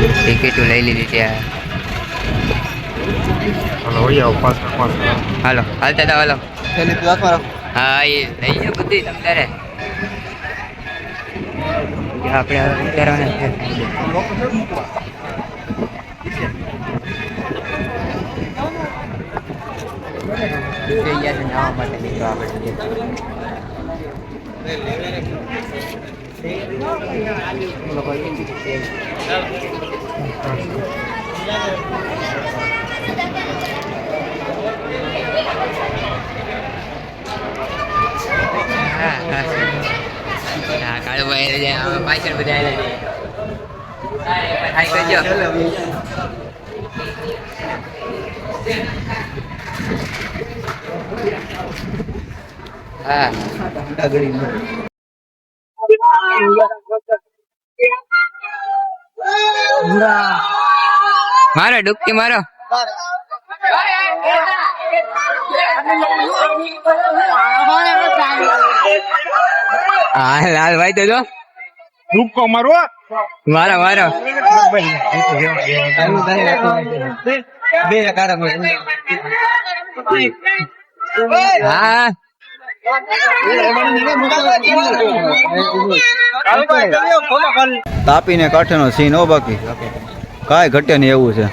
ટિકિટો લઈ લીધી ત્યાં હાલો હાલતા હતા હાલો હા એ લઈ જાઓ બધી તમ તારે. આપણે ઉતારવાના છે જઈ ગયા છે. નાવા માટે મિત્રો આપણે હા. કાળુભાઈ પાછળ બધા આવેલા હા. મારો ડુબકી મારો. હા લાલ ભાઈ તો જો. ડૂબકો મારો મારો મારો. બે હા. તાપીને કાંઠેનો સીન હો બાકી. કાંઈ ઘટે નહીં એવું છે.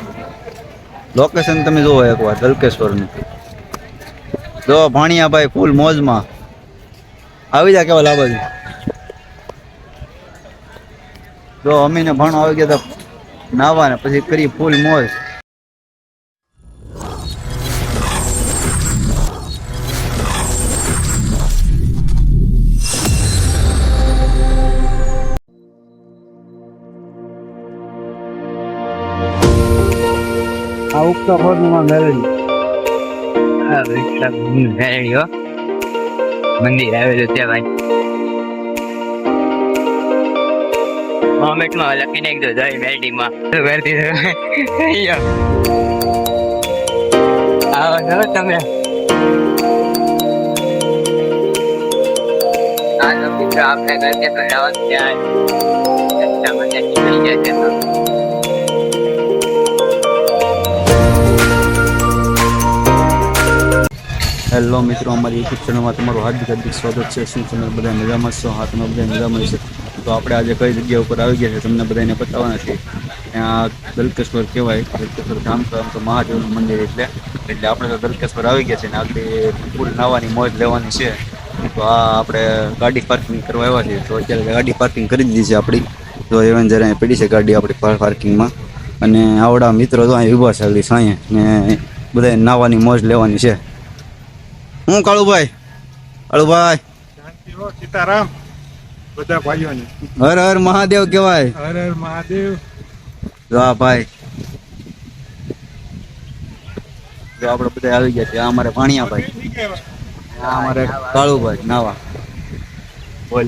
લોકેશન તમે જુઓ એકવાર દલકેશ્વરનું જો ભાણિયાભાઈ ફૂલ મોજમાં. આવી જા કેવા લાભ જો અમીને ભાણો આવી ગયા તો નાવા ને પછી કરી ફૂલ મોજ. આ ઉગતા ફોનમાં મેળવી હા, વિક્રમ મેળવી હો મંદિર આવેલું છે ભાઈ મોમેન્ટમાં લખી નાખજો જય મેલડીમાં કરતી આવો છો તમે હાલો મિત્રો આપણે ઘરે બનાવવાનું ત્યાં રસ્તામાં નીકળી જાય હેલો મિત્રો, અમારી યુટ્યુબ ચેનલમાં તમારું હાર્દિક હાર્દિક સ્વાગત છે. શું તમે બધા મજામાં છો? હા, તમે બધા મજામાં છે. તો આપણે આજે કઈ જગ્યા ઉપર આવી ગયા છે તમને બધાને બતાવવાના છે? ત્યાં દલકેશ્વર કહેવાય. દલકેશ્વર ધામ તો મહાદેવનું મંદિર એટલે. એટલે આપણે તો દલકેશ્વર આવી ગયા છે ને આપણે ફૂલ નાવાની મોજ લેવાની છે. તો આ આપણે ગાડી પાર્કિંગ કરવા આવ્યા છીએ તો અત્યારે ગાડી પાર્કિંગ કરી દીધી છે આપણી. તો એવન જરા પડી છે ગાડી આપણી પાર્કિંગમાં અને આવડા મિત્રો તો અહીં ઊભા છે આગળ ને બધા નાવાની મોજ લેવાની છે. હું કાળુભાઈ? કાળુભાઈ. સીતારામ. બધા ભાઈઓને. હર હર મહાદેવ કહેવાય. હર હર મહાદેવ. જો ભાઈ. જો આપણે બધા આવી ગયા છે આ અમારે ભાણિયા ભાઈ. આ અમારે કાળુભાઈ નાવા. બોલ.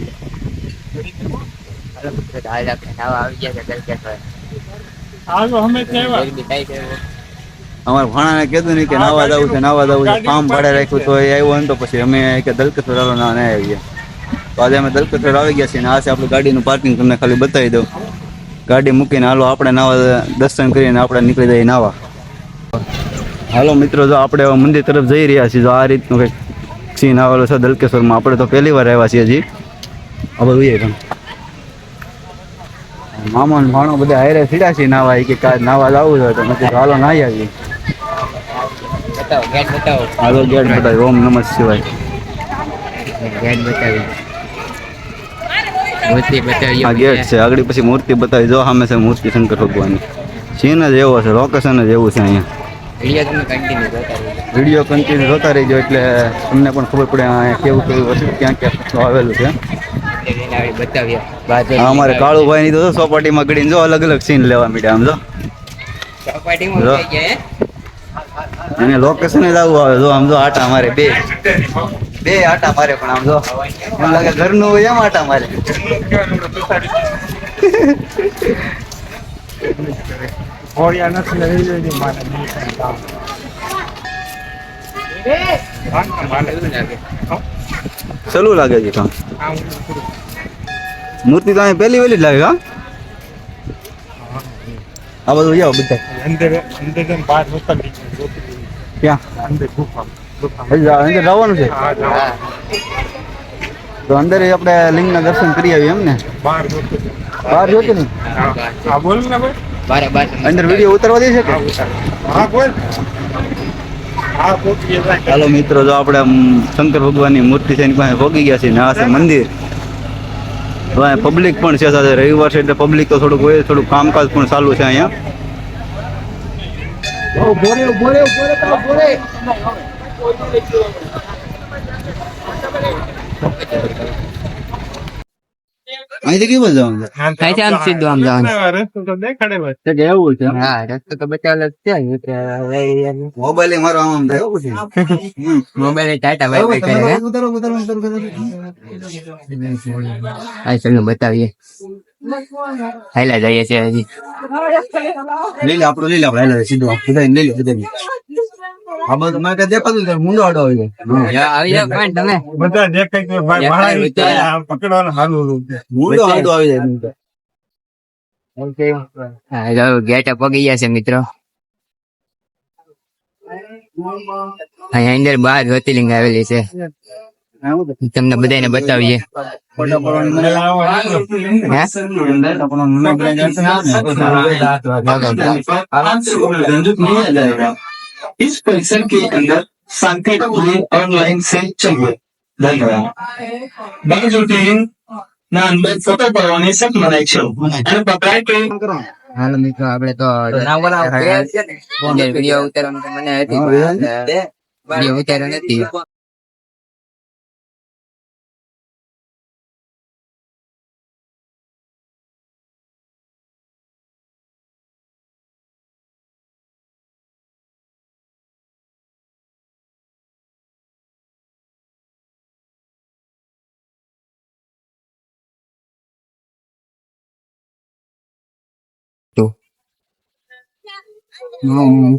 હાલો હાલ આવી ગયા છે આવો અમે કેવા. અમારે ભાણાને કીધું નહીં કે નાવા જવું છે, નાવા જવું છે, ફાર્મ ભાડે રાખ્યું તો એ આવ્યો ને તો પછી અમે કે દલકેશ્વર હાલો ના ના આવીએ. તો આજે અમે દલકેશ્વર આવી ગયા છીએ ને આ છે આપણું ગાડીનું પાર્કિંગ તમને ખાલી બતાવી દઉં. ગાડી મૂકીને હાલો, આપણે નાવા દર્શન કરીને આપણે નીકળી જઈએ નાવા. હાલો મિત્રો, જો આપણે મંદિર તરફ જઈ રહ્યા છીએ, જો આ રીતનું કંઈક સીન આવેલો છે દલકેશ્વરમાં. આપણે તો પહેલી વાર આવ્યા છીએ હજી. હવે જોઈએ પણ મામા ભાણો બધા હારે સીડા છે નાવા કે નાવા લાવવું હોય તો નથી હાલો નાહી આવીએ. બતાવો ગેટ બતાવો. હાલો ગેટ બતાવી ઓમ નમઃ શિવાય. ગેટ બતાવી. મૂર્તિ બતાવી આ ગેટ છે આગળ પછી મૂર્તિ બતાવી. જો સામે છે મૂર્તિ શંકર ભગવાનની. સીન જ એવો છે લોકેશન જ એવું છે અહીંયા. વીડિયો કન્ટિન્યુ જોતા રહેજો. એટલે તમને પણ ખબર પડે અહીંયા કેવું કેવું વસ્તુ ક્યાં ક્યાં આવેલું છે. આ અમારે કાળુભાઈ ની તો ચોપાટીમાં ગળીને જો અલગ અલગ સીન લેવા મીડ્યા આમ જો. ચોપાટીમાં? અને લોકેશન જ આવું આવે. જો આમ જો આટા મારે બે. બે આટા મારે પણ આમ જો. એમ લાગે ઘરનું હોય એમ આટા મારે. સલું લાગે છે કામ? મૂર્તિ તો પહેલી વેલી જ લાગે હા આ બધું જાઓ બધા અંદર અંદર બહાર ક્યાં? જવાનું છે. તો અંદર આપણે લિંગના દર્શન કરી આવીએ એમ ને? બહાર જોતું ને ને અંદર વીડિયો ઉતારવા દે છે કે? ચાલો મિત્રો જો આપણે આમ શંકર ભગવાનની મૂર્તિ છે એની પાસે ભોગી ગયા છીએ ને આ છે મંદિર. પબ્લિક પણ છે સાથે રવિવાર છે એટલે પબ્લિક તો થોડુંક હોય થોડુંક કામકાજ પણ ચાલુ છે અહીંયા. અહીંથી કેવું જવાનું છે થાય છે આમ સીધું આમ જવાનું. રસ્તો તો દેખાડે બસ તો કે એવું છે હા રસ્તો તો બતાવેલો જ છે અહીં કે હવે યાર મોબાઈલ મારો આમ આમ થાય એવું છે મોબાઈલ ટાટા વાઈ વાઈ કરે હે? ઉતારો, ઉતારો, ઉતારો, ઉતારો. આ ચલો બતાવીએ હાઈલા જઈએ છીએ હજી. લઈ લે આપણું લઈ લે આપણે હાલો, સીધું. આમ. લઈ લે બધાને. આ બધું મને કઈ દેખાતું નથી, મુંડો આડો આવી ગયો. આવી જાઓ પણ તમે? બધા દેખાય કે ભાઈ ભાડા પકડવાનું હાલું મુંડો આડો આવી જાય હા જો ગેટ પગી ગયા છે મિત્રો. અહીંયા અંદર બાર જ્યોતિર્લિંગ આવેલી છે. તમને બધાને બતાવીએ ફોટા પાડવાની મને લાવો. હે? ફોટા પાડવાનું મને બધા દર્શન આવે ને. इस परिसर के अंदर संकेत पूरे ऑनलाइन से चाहिए धन्यवाद બાકી જ્યોતિર્લિંગ ના અંદર ફોટો પાડવાની સખ્ત મનાઈ છે અને પકડાય કે હાલો મિત્રો આપણે તો વિડીયો ઉતારવાનું તો મને હતી વિડીયો ઉતાર્યો નથી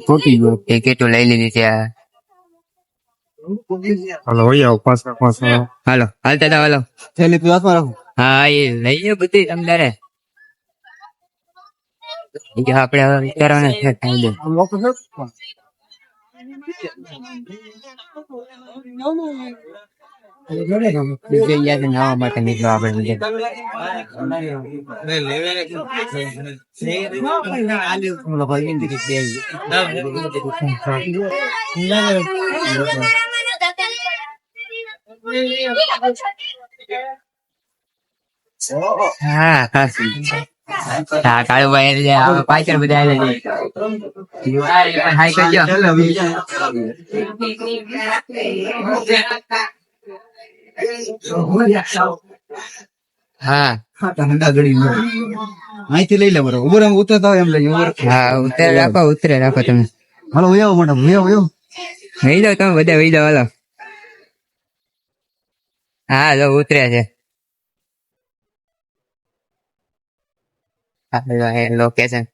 ખોટી ગયો ટિકિટો લઈ લીધી છે આ. હાલો હોય પાસ પાછા હાલો હાલ હતા હાલો. થેલી તું હાથમાં રાખો. હા એ લઈ લો બધી તમારે કે આપણે હવે વિચારવાના છે ખાઈ દે બીજે યાદ નાવા માટે નીકળો આપણે બીજે હા હા હા કાળુભાઈ એટલે આ પાછળ બધા આવેલા છે હા. અહીંથી લઈ લે બરોબર ઊભો ઉતરતા હોય એમ લઈ હા ઉતરે રાખો ઉતરે રાખો તમે. હાલો આવો મેડમ વહી જાઓ તમે બધા વહી જાઓ હાલો. હા જો ઉતરે છે. લોકેશન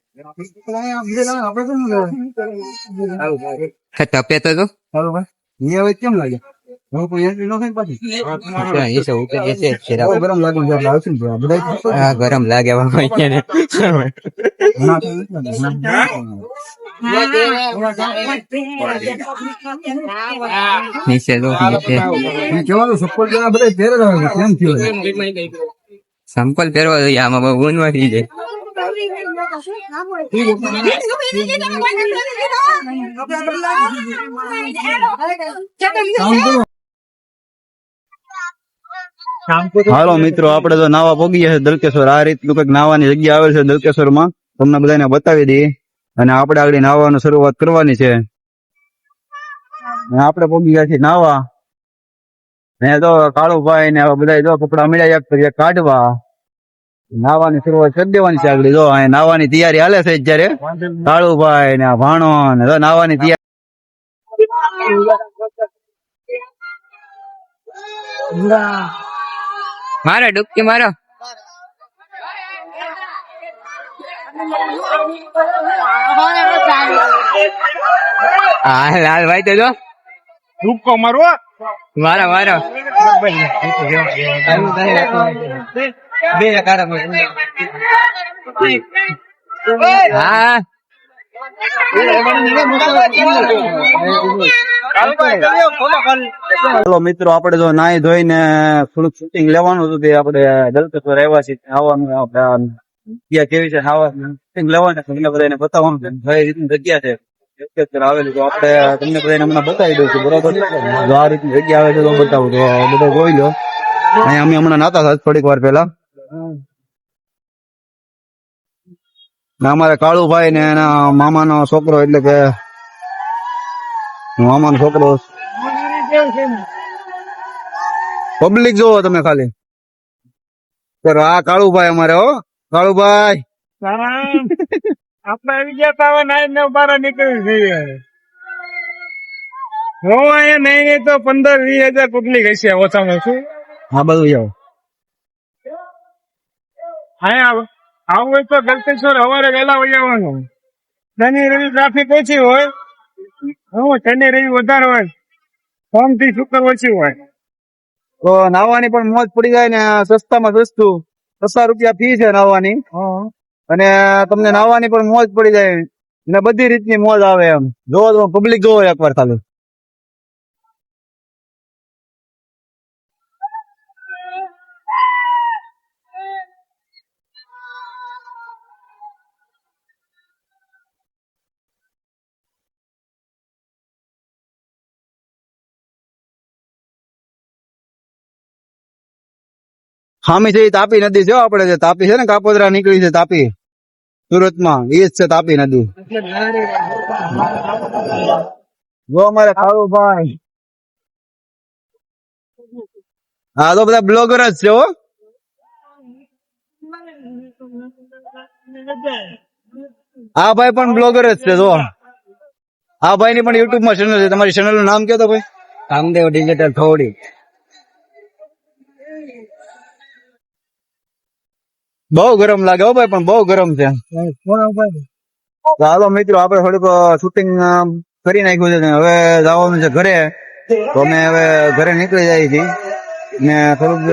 તપે તો. કેમ લાગે ગરમ લાગે સંપલ પહેરવા જોઈએ આમાં બહુ ઊંઘવા થઈ જાય હાલો મિત્રો આપડે તો નાવા પોગી ગયા છે દલકેશ્વર આ રીતનું કંઈક નાવાની જગ્યા આવેલ છે દલકેશ્વરમાં તમને બધાને બતાવી દઈએ. અને આપણે આગળ નાવાની શરૂઆત કરવાની છે. આપણે પોગી ગયા છીએ નાવા. ને તો કાળુભાઈ ને બધા જો કપડા મળ્યા એક કાઢવા. નાવાની શરૂઆત કરી દેવાની છે આગળ. જો અહીં નાવાની તૈયારી હાલે છે જયારે કાળુભાઈ ને આ ભાણો ને તો નાવાની તૈયારી મારો ડૂબકી મારો. હા લાલ ભાઈ તો જો. ડૂબકો મારો મારો મારો. બે હા. ચલો મિત્રો આપડે જો નાઈ ધોઈને થોડુંક શૂટિંગ લેવાનું હતું તે આપડે દલકેશ્વર આવ્યા છીએ. આવવાનું જગ્યા કેવી છે? શૂટિંગ લેવાનું તમને બધાને બતાવવાનું છે. કઈ રીતની જગ્યા છે. આવેલું તો આપણે તમને બધાને બતાવી દઉં છું. બરોબર? જો આ રીતની જગ્યા આવે છે તો બતાવું તો બધો જોઈ લો. અહીંયા અમે હમણાં નાતા હતા થોડીક વાર પહેલા. અમારે કાળુભાઈ ને એના મામાનો છોકરો એટલે કે મામાનો છોકરો પબ્લિક જોવો તમે ખાલી. આ કાળુભાઈ અમારે હો. કાળુભાઈ. આપણે આવી ગયા તા હવે નાઈ ને બહાર નીકળી જઈએ. હો અહીંયા નહીં તો પંદર વીસ હજાર પબ્લિક હશે ઓછામાં ઓછું. હા બધું જાઓ અહીંયા આવું. હોય તો ગલતેશ્વર સવારે વહેલા વહી આવવાનું. શનિ રવિ ટ્રાફિક ઓછી હોય. હું શનિ રવિ વધારે હોય. સોમથી શુક્ર ઓછી હોય. તો નાવાની પણ મોજ પડી જાય ને સસ્તામાં સસ્તું. સસ્તા રૂપિયા ફી છે નાવાની અને તમને નાવાની પણ મોજ પડી જાય. ને બધી રીતની મોજ આવે એમ. જોવો પબ્લિક જોવો એકવાર ખાલી. છે તાપી નદી જો આપણે જે તાપી છે ને કાપોદરા નીકળી છે તાપી. સુરતમાં. એ જ છે તાપી નદી. જો અમારે ભાઈ. હા, તો બધા બ્લોગર જ છે હો. હા ભાઈ પણ બ્લોગર જ છે, જો. હા ભાઈ ની પણ યુટ્યુબમાં ચેનલ છે. તમારી ચેનલનું નામ કયો તો ભાઈ? કામદેવ ડિજિટલ થોડી. બહુ ગરમ લાગે હો ભાઈ પણ બહુ ગરમ છે. હાલો મિત્રો આપણે થોડુંક શૂટિંગ કરી નાખ્યું છે. ને હવે જવાનું છે ઘરે. તો અમે હવે ઘરે નીકળી જાય છીએ. ને થોડુંક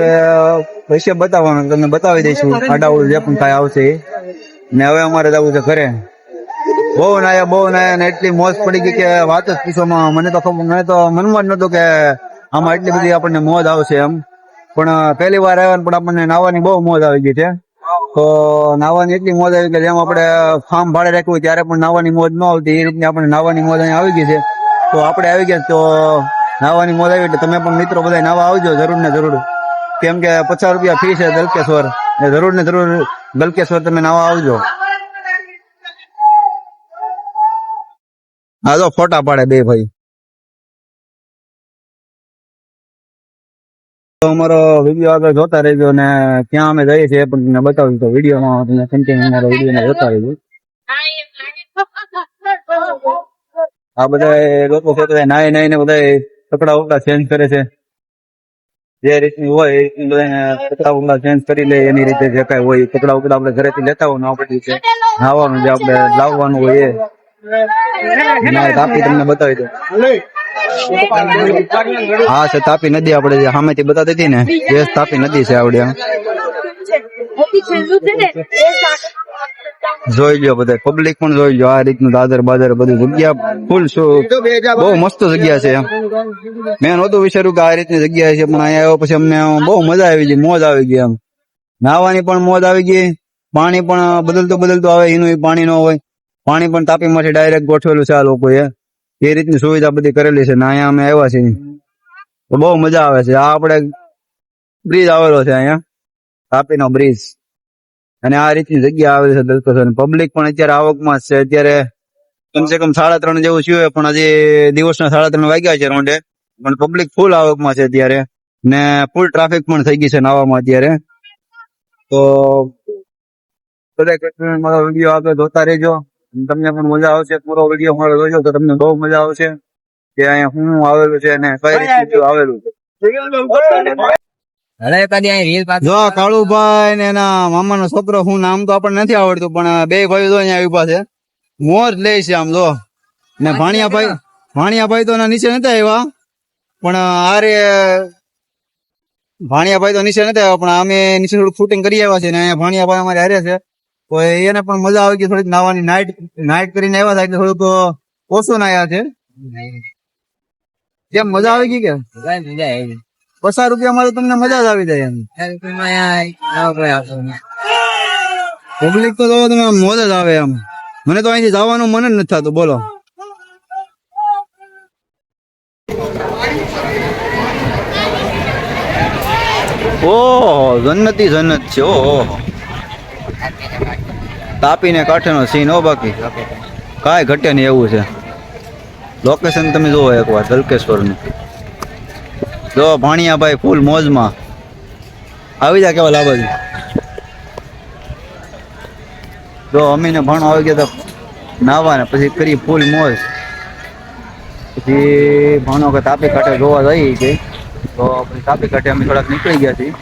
પૈસા બતાવવાનું તમને બતાવી દઈશું આડાવડું જે પણ કાંઈ આવશે. ને હવે અમારે જવું છે ઘરે. બહુ નાયા બહુ નાયા ને એટલી મોજ પડી ગઈ કે વાત જ પૂછવામાં મને તો ખબર મને તો મનમાં જ નતું કે આમાં એટલી બધી આપણને મોજ આવશે એમ. પણ પહેલી વાર આવ્યા પણ આપણને નાવાની બહુ મોજ આવી ગઈ છે. નાવાની એટલી મોજ આવી કે જેમ આપણે ફાર્મ ભાડે રાખ્યું ત્યારે પણ નાવાની મોજ ન આવતી. એ રીતની આપણે નાવાની મોજ અહીંયા આવી ગઈ છે. તો આપણે આવી ગયા તો નાવાની મોજ આવી એટલે તમે પણ મિત્રો બધા નાવા આવજો જરૂર ને જરૂર. કેમ કે પચાસ રૂપિયા ફી છે દલકેશ્વર. ને જરૂર ને જરૂર દલકેશ્વર તમે નાવા આવજો. હા તો ફોટા પાડે બે ભાઈ. અમારો વીડિયો આગળ જોતા રહેજો ને ક્યાં અમે જઈએ છીએ. તમને બતાવ્યું તો વિડીયોમાં તમને કન્ટિન્યુ અમારો વીડિયો જોતા રહેજો. આ બધા લોકો છે તો નાઈ નાઈ ને બધા કપડા ઉપડા ચેન્જ કરે છે. જે રીતની હોય એ રીતની કપડા ઉપડા ચેન્જ કરી લે, એની રીતે જે કાંઈ હોય કપડા ઉપડા આપણે ઘરેથી લેતા હોય આપણી રીતે. નાવાનું જે આપણે લાવવાનું હોય એ. કાપી તમને બતાવી દો હા, છે, તાપી નદી આપણે સામેથી બતાતી હતી ને, એ તાપી નદી છે આવડે. જોઈ લો બધા પબ્લિક પણ જોઈ લો આ રીતનું દાદર બાદર બધું જગ્યા ફૂલ બહુ મસ્ત જગ્યા છે. મેં નહોતું વિચાર્યું કે આ રીતની જગ્યા છે, પણ અહીંયા આવ્યો પછી અમને બહુ મજા આવી ગઈ, મોજ આવી ગઈ એમ. નાવાની પણ મોજ આવી ગઈ, પાણી પણ બદલતું બદલતું આવે, એનું પાણી ન હોય. પાણી પણ તાપીમાંથી ડાયરેક્ટ ગોઠવેલું છે આ લોકોએ. એ રીતની સુવિધા બધી કરેલી છે ને અહીંયા અમે આવ્યા છીએ. તો બહુ મજા આવે છે. આ આપણે બ્રિજ આવેલો છે અહીંયા. તાપીનો બ્રિજ અને આ રીતની જગ્યા આવેલી છે દલકસર પબ્લિક પણ અત્યારે આવકમાં જ છે. અત્યારે કમસે કમ સાડા ત્રણ જેવું થયું પણ હજી દિવસના સાડા ત્રણ વાગ્યા છે રોંડે પણ પબ્લિક ફૂલ આવકમાં છે અત્યારે. ને ફૂલ ટ્રાફિક પણ થઈ ગઈ છે નાવામાં અત્યારે. તો બધા મારો વીડિયો આગળ જોતા રહેજો. તમને પણ મજા આવશે. પૂરો વીડિયો મારો જોજો તો તમને બહુ મજા આવશે કે અહીંયા શું આવેલું છે અને કઈ રીતે આવેલું છે. જો કાળુભાઈ ને એના મામાનો છોકરો હું નામ તો આપણને નથી આવડતું પણ બે ભાઈઓ તો અહીંયા ઊભા છે. મોર લે છે આમ જો. ને ભાણિયાભાઈ ભાણિયાભાઈ તો નીચે નતા આવ્યા પણ આરે ભાણિયાભાઈ તો નીચે નતા આવ્યા પણ અમે નીચે થોડું શૂટિંગ કરી આવ્યા છે ને અહીંયા ભાણિયાભાઈ અમારે હારે છે. એને પણ મજા આવી ગઈ થોડીક નાવાની નાઇટ નાઇટ કરીને આવ્યા હતા એટલે થોડુંક ઓછું નાયા છે. કેમ મજા આવી ગઈ કે? મજા આવી પચાસ રૂપિયામાં તો તમને મજા જ આવી જાય એમ. પબ્લિક તો જોવો તમે મોજ જ આવે એમ. મને તો અહીંથી જવાનું મન જ નથી થતું બોલો. ઓહ જન્નતી જન્નત છે ઓહો. તાપીને કાંઠેનો સીન હો બાકી. કાંઈ ઘટે નહીં એવું છે. લોકેશન તમે જુઓ એકવાર, દલકેશ્વરનું. જો ભાણિયાભાઈ ફૂલ મોજમાં. આવી જા કેવા લાભ જો અમીને ભણો આવી ગયા તો નાવા ને પછી કરી ફૂલ મોજ. પછી ભાણો કે તાપી કાંઠે જોવા જઈ ગઈ તો પછી તાપી કાંઠે અમે થોડાક નીકળી ગયા છીએ.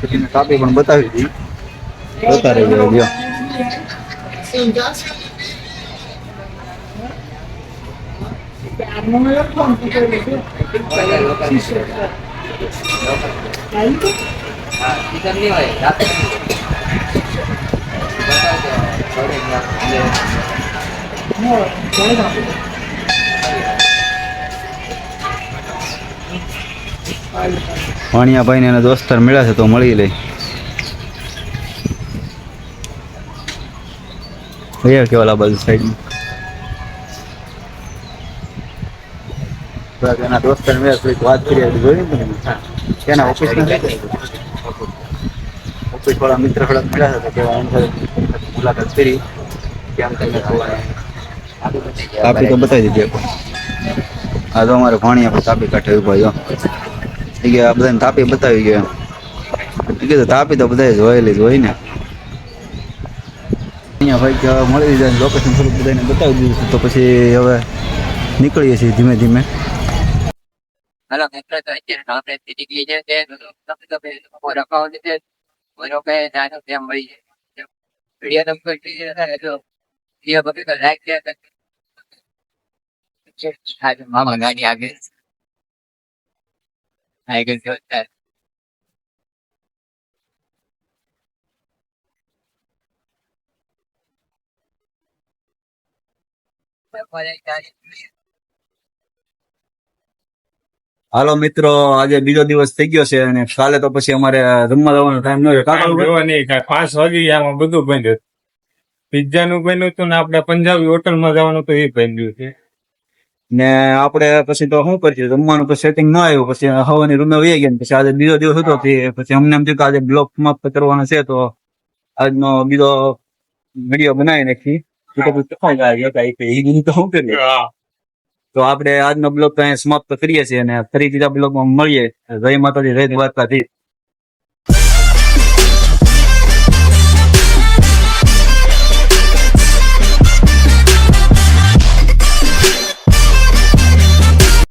પછી તાપી પણ બતાવી હતી જોતા રહી ગયા લ્યો ભાણિયાભાઈ ને એના દોસ્તાર મળ્યા છે તો મળી લઈ ભૈયા કેવા લા બાજુ સાઈડ એના દોસ્તાર મેં થોડીક વાત કરી હતી જોઈ ને એના ઓફિસ ઓફિસ વાળા મિત્ર થોડાક મળ્યા હતા મુલાકાત કરી કેમ તો બતાવી દીધી આ તો અમારે ભાણિયા પર તાપી કાંઠે ઊભા જો એ કે આ બધાને તાપી બતાવી ગયો એમ કીધું તાપી તો બધાએ જોયેલી જ હોય ને અહીંયા ભાઈ કે મળી જાય લોકેશન થોડુંક બધાને બતાવી દીધું છે, તો પછી હવે નીકળીએ છીએ ધીમે ધીમે. હાલો, મિત્રો, તો અત્યારે આપણે નીકળી છે, તે રખાવ છે બોલો કે નાનો ત્યાં મળી જાય વીડિયો નંબર તો વીડિયો બધી તો લાઈક છે મામા ગાડી આગળ. આગળ જોતા હાલો મિત્રો આજે બીજો દિવસ થઈ ગયો છે અને કાલે તો પછી અમારે રમવા જવાનો ટાઈમ ન હોય કાકા નહીં પાંચ વાગી આમાં બધું બન્યું. પિઝા નું બન્યું હતું ને આપણે પંજાબી હોટલમાં જવાનું તો એ બન્યું છે. ને આપણે પછી તો શું કરીશું રમવાનું તો સેટિંગ ના આવ્યું. પછી હવાની રૂમે વહી ગયા પછી આજે બીજો દિવસ હતો પછી અમને એમ થયું કે આજે બ્લોક સમાપ્ત કરવાનો છે તો આજનો બીજો વીડિયો બનાવી નાખી તો તો પછી કપાઈ ગયા હતા એ કઈ બીજું તો હું કરીએ? તો આપણે આજનો બ્લોગ તો અહીંયા સમાપ્ત કરીએ છીએ અને ફરી બીજા બ્લોગમાં મળીએ. જય માતાજી જય દ્વારકાથી